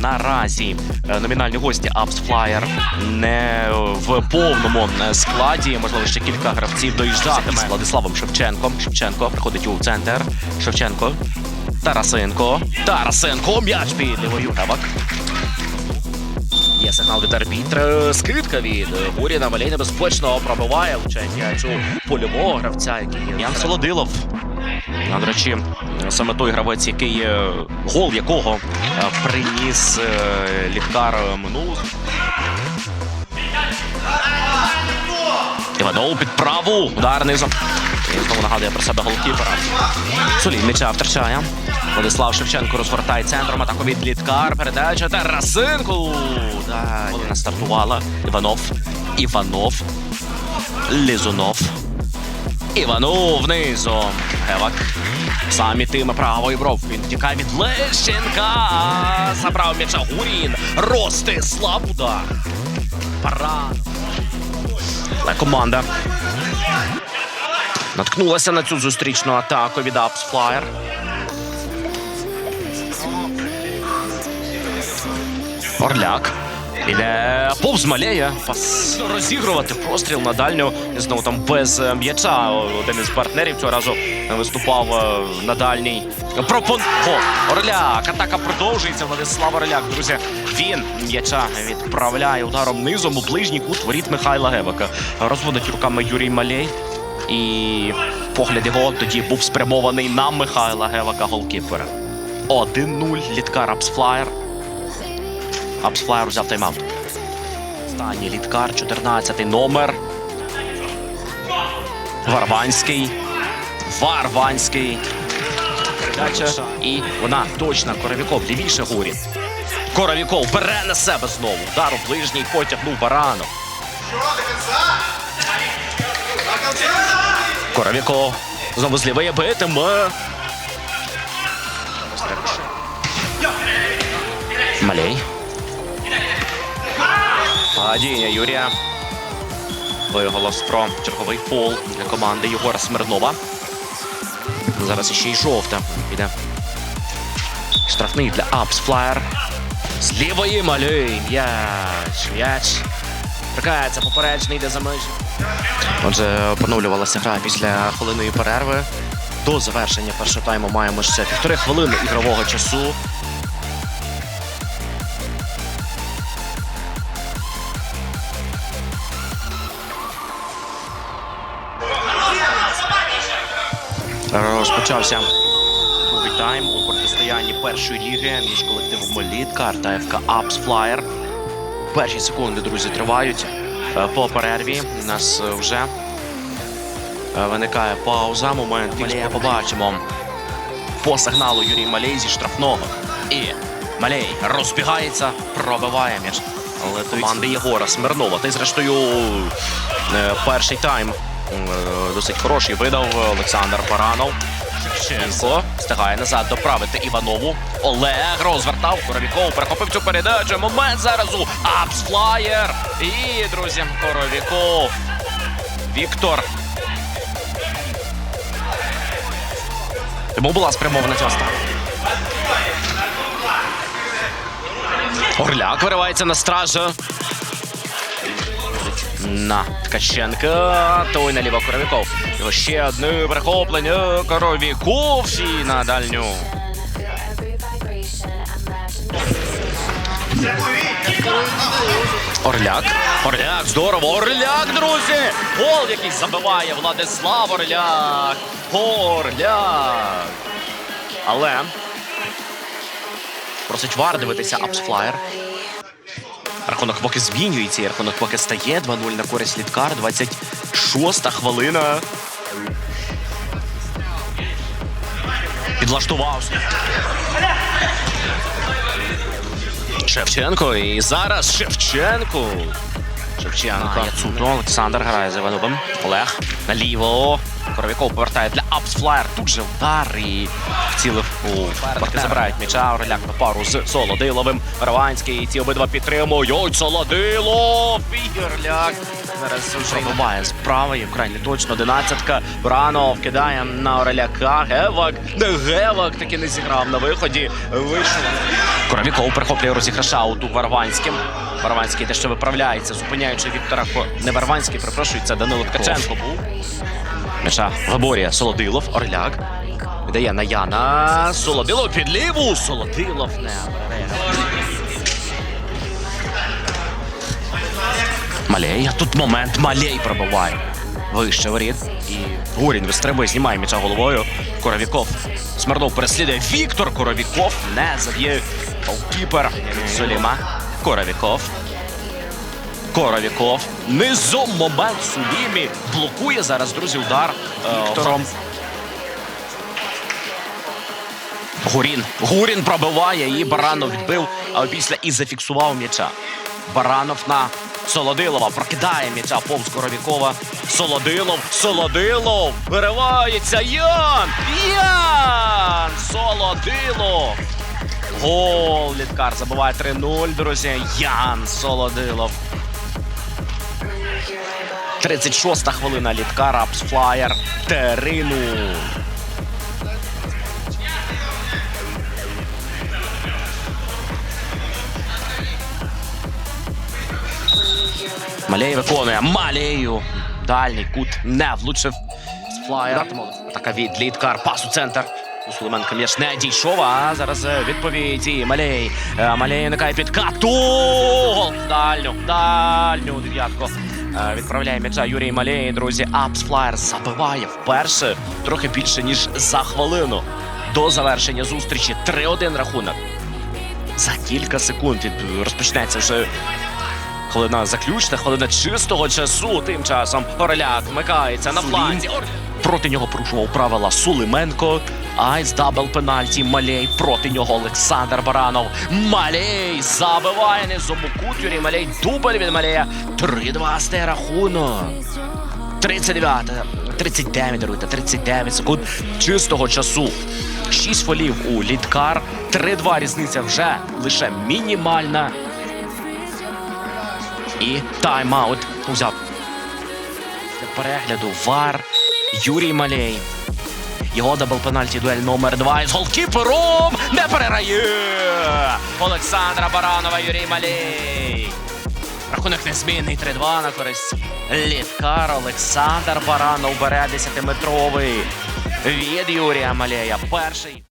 наразі е, номінальні гості Апс Флаєр не в повному е, складі. Можливо, ще кілька гравців доїжджатиме з Владиславом Шевченком. Шевченко приходить у центр. Шевченко. Тарасенко. Тарасенко. М'яч під лівою. Гевак. Є сигнал від арбітра. Скидка від Гуріна Малей небезпечно пробиває влучає м'ячу польового гравця, який Ян Солодилов. До речі, саме той гравець, який е, гол якого е, приніс е, ліхтар минулого. Іванов під праву. Удар низом. І знову нагадує про себе голкіпера. Сулій м'яча втрачає. Владислав Шевченко розвертає центром. Атаку від Літкар. Передача Тарасенко. Да, вона стартувала. Іванов. Іванов. Лізунов. Іванов низом. Гевак. Сам ітиме правою бров. Він тікає від Лещенка. Забрав м'яча Гурін. Ростислав удар. Парад. Але команда наткнулася на цю зустрічну атаку від Апс Flyer. Орляк. Іде повз малеє. Пас розігрувати простріл на дальню. Знову там без е, м'яча. Один із партнерів цього разу виступав е, на дальній. Пропон... О, Орляк. Атака продовжується. Владислав Орляк. Друзі, він м'яча відправляє ударом низом у ближній кут воріт Михайла Гевака. Розводить руками Юрій Малей. І погляд його тоді був спрямований на Михайла Гевака голкіпера. 1-0. Літкар Апсфлаєр. Апсфлаєр взяв тайм-аут. Останній літкар, 14 номер. Варванський. Варванський. Передача. І вона точна. Коровіков лівіше горі. Коровіков бере на себе знову. Удар у ближній потягнув барану. Коровіков. Знову з лівої битиме. Малей. Падіння Юрія. Виголос про черговий фол для команди Єгора Смирнова. Зараз іще й жовта піде. Штрафний для Апс Флаєр. З лівої малюй. М'яч. М'яч. Прикається поперечний, йде за межі. Отже, поновлювалася гра після хвилиної перерви. До завершення першого тайму маємо ще півтори хвилини ігрового часу. Розпочався другий тайм у протистоянні першої ліги між колективом Літкар та ФК Апс Флаєр. Перші секунди, друзі, тривають. Е, По перерві у нас вже е, виникає пауза. Момент Малея побачимо. По сигналу Юрій Малей зі штрафного. І Малей розбігається, пробиває. Але команди Єгора Смирнова. Й зрештою е, перший тайм досить хороший видав Олександр Баранов. Шевченко встигає назад доправити Іванову. Олег розвертав Коровіков, перехопив цю передачу. Момент зараз у Апсфлаєр. І, друзі, Коровіков. Віктор. Йому була спрямована ця стара. Орляк виривається на стражу. На Ткаченка. Той наліво Коровіков. Його ще одне перехоплення. Коровіков і на дальню. Орляк. Орляк. Здорово. Орляк, друзі. Гол, який забиває Владислав Орляк. Орляк. Але просить вар дивитися апсфлаєр. Рахунок поки змінюється, і рахунок поки стає 2-0 на користь Літкар. 26-та хвилина. Підлаштувався. Шевченко. І зараз Шевченко. Шевченко. Яцуто. Олександр грає за Івановим. Олег наліво. Коровіков повертає для Апсфлаєр. Тут же удар і вцілив Парки забирають м'яча. Ороляк на пару з Солодиловим. Раванський. Ці обидва підтримують. Солодилов! І Орляк. Зараз вже буває справа. Є вкрай не точно. Одинадцятка. Бранов кидає на Ороляка. Гевак. Не Гевак таки не зіграв на виході. Вийшов. Коровіков перехоплює розіграша у ту Варванським. Варванський те, що виправляється, зупиняючи Віктора. Не Варванський, це Данило Ткаченко. М'яча виборює Солодилов, Орляк. Віддає на Яна. Солодилов під ліву. Солодилов не бере. Малей. Тут момент. Малей пробиває. Вище воріт. І Гурін вистрибує, знімає м'яча головою. Коровіков. Смирнов переслідує. Віктор Коровіков не заб'є. Голкіпер. Соліма. Коровіков. Коровіков. Низом момент Сулімі. Блокує зараз, друзі, удар. е, Віктором. Гурін. Гурін пробиває і Баранов відбив, а після і зафіксував м'яча. Баранов на Солодилова прокидає м'яча повз Коровікова. Солодилов, Солодилов! Виривається Ян! Ян! Солодилов! Гол! Літкар забиває 3-0, друзі. Ян Солодилов. 36-та хвилина Літкар, Апсфлаєр, 3-0. Малей виконує Малею. Дальній кут не влучив. Флаєр. Атака від Літкар. Пас у центр. У Сулименка м'яч не дійшов, а зараз е, відповіді. Малей. Е, Малей уникає підкату. Гол! Дальню, дальню дев'ятку. Е, Відправляє м'яча Юрій Малей, друзі. Апс Флаєр забиває вперше трохи більше, ніж за хвилину. До завершення зустрічі 3-1 рахунок. За кілька секунд розпочнеться вже Хвилина заключна, хвилина чистого часу. Тим часом Ороляк вмикається на фланзі. Проти нього порушував правила Сулименко. Айс дабл пенальті. Малей проти нього Олександр Баранов. Малей забиває низом у кут. Юрій Малей дубль від Малея. 3-2 стає рахунок. 39, 39, даруйте, 39 секунд чистого часу. 6 фолів у Літкар. 3-2 різниця вже лише мінімальна. І тайм-аут взяв. Для перегляду Вар Юрій Малей. Його дабл пенальті дуель номер 2 із голкіпером не перерає. Олександра Баранова, Юрій Малей. Рахунок незмінний 3-2 на користь Літкар. Олександр Баранов бере 10-метровий від Юрія Малея. Перший.